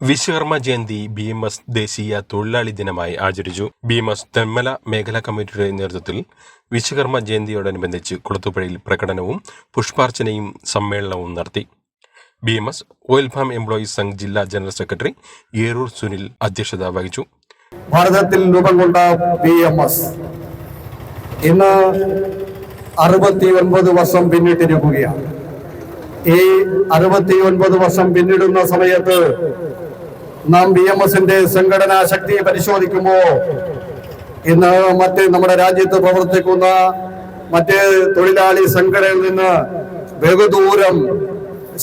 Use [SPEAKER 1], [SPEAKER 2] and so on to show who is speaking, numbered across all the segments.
[SPEAKER 1] Vishwakarma Jayanti B M S ദേശീയ തൊഴിലാളി ദിനമായി ആചരിച്ചു. ബി എം എസ് തെന്മല മേഖലാ കമ്മിറ്റിയുടെ നേതൃത്വത്തിൽ വിശ്വകർമ്മ ജയന്തിയോടനുബന്ധിച്ച് കുളത്തുപുഴയിൽ പ്രകടനവും പുഷ്പാർച്ചനയും സമ്മേളനവും നടത്തി. B M S oil farm employees Sangh ജില്ലാ ജനറൽ സെക്രട്ടറി ഏറൂർ സുനിൽ അധ്യക്ഷത വഹിച്ചു.
[SPEAKER 2] ഭാരതത്തിൽ രൂപം കൊണ്ട ബി എം എസ് ഇന്ന് അറുപത്തി ഒൻപത് വർഷം പിന്നിട്ടിരിക്കുകയാണ്. ഈ അറുപത്തി ഒൻപത് വർഷം പിന്നിടുന്ന സമയത്ത് നാം ബി എം എസിന്റെ സംഘടനാ ശക്തിയെ പരിശോധിക്കുമ്പോൾ ഇന്ന് മറ്റ് നമ്മുടെ രാജ്യത്ത് പ്രവർത്തിക്കുന്ന മറ്റ് തൊഴിലാളി സംഘടനയിൽ നിന്ന് ബഹുദൂരം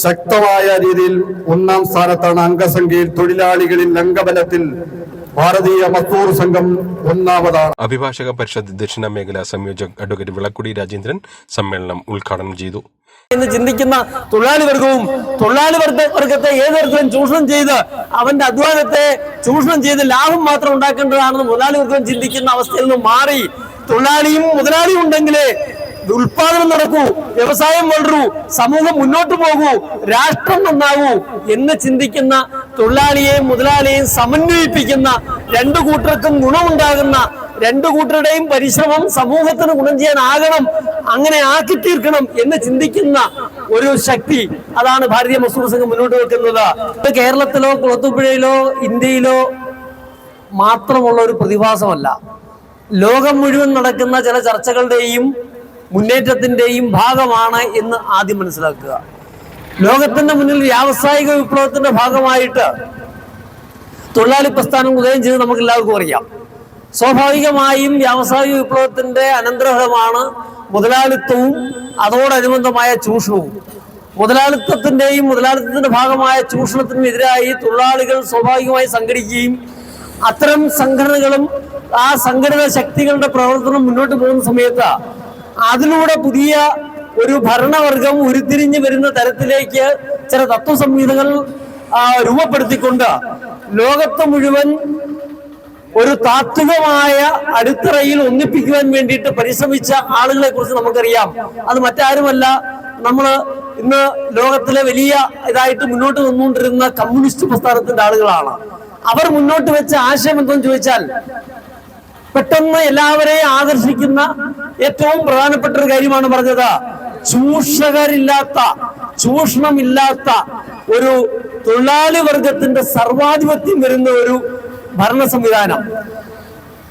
[SPEAKER 2] ശക്തമായ രീതിയിൽ ഒന്നാം സ്ഥാനത്താണ് അംഗസംഖ്യയിൽ തൊഴിലാളികളിൽ അംഗബലത്തിൽ ഭാരതീയ മസ്തൂർ സംഘം ഒന്നാമതാണ്.
[SPEAKER 1] അഭിഭാഷക പരിഷത്ത് ദക്ഷിണ മേഖലാ സംയോജക് അഡ്വക്കേറ്റ് വിളക്കുടി രാജേന്ദ്രൻ സമ്മേളനം ഉദ്ഘാടനം ചെയ്തു.
[SPEAKER 3] എന്ന് ചിന്തിക്കുന്ന തൊഴിലാളി വർഗവും തൊഴിലാളി വർഗ വർഗത്തെ ഏത് തരത്തിലും ചൂഷണം ചെയ്ത് അവന്റെ അധ്വാനത്തെ ചൂഷണം ചെയ്ത് ലാഭം മാത്രം ഉണ്ടാക്കേണ്ടതാണെന്ന് മുതലാളി വർഗം ചിന്തിക്കുന്ന അവസ്ഥയിൽ നിന്ന് മാറി. തൊഴിലാളിയും മുതലാളിയും ഉണ്ടെങ്കിലേ ഉൽപാദനം നടക്കൂ വ്യവസായം വളരൂ സമൂഹം മുന്നോട്ട് പോകൂ രാഷ്ട്രം നന്നാകൂ എന്ന് ചിന്തിക്കുന്ന തൊഴിലാളിയെയും മുതലാളിയെയും സമന്വയിപ്പിക്കുന്ന രണ്ടു കൂട്ടർക്കും ഗുണമുണ്ടാകുന്ന രണ്ടു കൂട്ടരുടെയും പരിശ്രമം സമൂഹത്തിന് ഗുണം ചെയ്യാനാകണം അങ്ങനെ ആക്കി തീർക്കണം എന്ന് ചിന്തിക്കുന്ന ഒരു ശക്തി അതാണ് ഭാരതീയ മസൂർ സംഘം മുന്നോട്ട് വെക്കുന്നത്. കേരളത്തിലോ കുളത്തുപുഴയിലോ ഇന്ത്യയിലോ മാത്രമുള്ള ഒരു പ്രതിഭാസമല്ല. ലോകം മുഴുവൻ നടക്കുന്ന ചില ചർച്ചകളുടെയും മുന്നേറ്റത്തിന്റെയും ഭാഗമാണ് എന്ന് ആദ്യം മനസ്സിലാക്കുക. ലോകത്തിന്റെ മുന്നിൽ വ്യാവസായിക വിപ്ലവത്തിന്റെ ഭാഗമായിട്ട് തൊഴിലാളി പ്രസ്ഥാനം ഉദയം ചെയ്ത് നമുക്ക് എല്ലാവർക്കും അറിയാം. സ്വാഭാവികമായും വ്യാവസായിക വിപ്ലവത്തിന്റെ അനന്തരഫലമാണ് മുതലാളിത്തവും അതോടനുബന്ധമായ ചൂഷണവും. മുതലാളിത്തത്തിന്റെയും മുതലാളിത്തത്തിന്റെ ഭാഗമായ ചൂഷണത്തിനും എതിരായി തൊഴിലാളികൾ സ്വാഭാവികമായി സംഘടിക്കുകയും അത്തരം സംഘടനകളും ആ സംഘടിത ശക്തികളുടെ പ്രവർത്തനം മുന്നോട്ട് പോകുന്ന സമയത്ത് അതിലൂടെ പുതിയ ഒരു ഭരണവർഗം ഉരുത്തിരിഞ്ഞു വരുന്ന തരത്തിലേക്ക് ചില തത്വസംഹിതകൾ രൂപപ്പെടുത്തിക്കൊണ്ട് ലോകത്ത് മുഴുവൻ താത്വികമായ അടിത്തറയിൽ ഒന്നിപ്പിക്കുവാൻ വേണ്ടിയിട്ട് പരിശ്രമിച്ച ആളുകളെ കുറിച്ച് നമുക്കറിയാം. അത് മറ്റാരുമല്ല നമ്മൾ ഇന്ന് ലോകത്തിലെ വലിയ ഇതായിട്ട് മുന്നോട്ട് വന്നുകൊണ്ടിരുന്ന കമ്മ്യൂണിസ്റ്റ് പ്രസ്ഥാനത്തിന്റെ ആളുകളാണ്. അവർ മുന്നോട്ട് വെച്ച ആശയം എന്തെന്ന് ചോദിച്ചാൽ പെട്ടെന്ന് എല്ലാവരെയും ആകർഷിക്കുന്ന ഏറ്റവും പ്രധാനപ്പെട്ട ഒരു കാര്യമാണ് പറഞ്ഞത്. ചൂഷകരില്ലാത്ത ചൂഷണമില്ലാത്ത ഒരു തൊഴിലാളി വർഗത്തിന്റെ സർവാധിപത്യം വരുന്ന ഒരു ഭരണ സംവിധാനം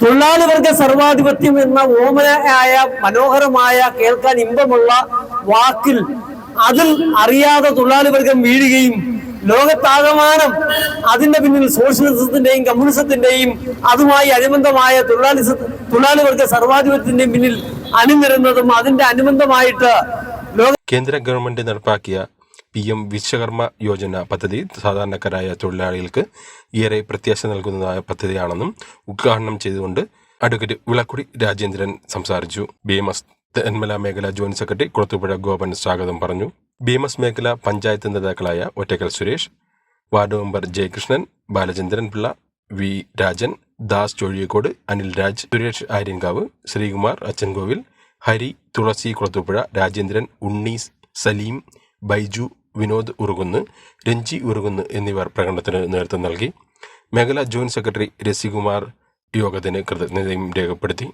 [SPEAKER 3] തൊഴിലാളി വർഗ സർവാധിപത്യം എന്ന ഓമനായ മനോഹരമായ കേൾക്കാൻ ഇമ്പമുള്ള വാക്കിൽ അതിൽ അറിയാതെ തൊഴിലാളി വർഗം വീഴുകയും ലോകത്താകമാനം അതിന്റെ പിന്നിൽ സോഷ്യലിസത്തിന്റെയും കമ്മ്യൂണിസത്തിന്റെയും അതുമായി അനുബന്ധമായ തൊഴിലാളി തൊഴിലാളി വർഗ പിന്നിൽ അണിനിരുന്നതും അതിന്റെ അനുബന്ധമായിട്ട്
[SPEAKER 1] കേന്ദ്ര ഗവൺമെന്റ് നടപ്പാക്കിയ പി എം വിശ്വകർമ്മ യോജന പദ്ധതി സാധാരണക്കാരായ തൊഴിലാളികൾക്ക് ഏറെ പ്രത്യാശ നൽകുന്നതായ പദ്ധതിയാണെന്നും ഉദ്ഘാടനം ചെയ്തുകൊണ്ട് അഡ്വക്കേറ്റ് വിളക്കുടി രാജേന്ദ്രൻ സംസാരിച്ചു. ബി എം എസ് തെന്മല മേഖല ജോയിന്റ് സെക്രട്ടറി കുളത്തുപുഴ ഗോപൻ സ്വാഗതം പറഞ്ഞു. ബി എം എസ് മേഖല പഞ്ചായത്ത് നേതാക്കളായ Ottakkal Suresh ward member Jayakrishnan Balachandran Pillai V Rajan Das Chozhiyakode Anil Raj Suresh Aryankavu Sreekumar Achankovil Hari Thulasi Kulathupuzha Rajendran Unni Saleem Baiju Vinod Urukunnu Ranji Urukunnu എന്നിവർ പ്രകടനത്തിന് നേതൃത്വം നൽകി. മേഖലാ joint secretary രസികുമാർ യോഗത്തിന് കൃതജ്ഞതയും രേഖപ്പെടുത്തി.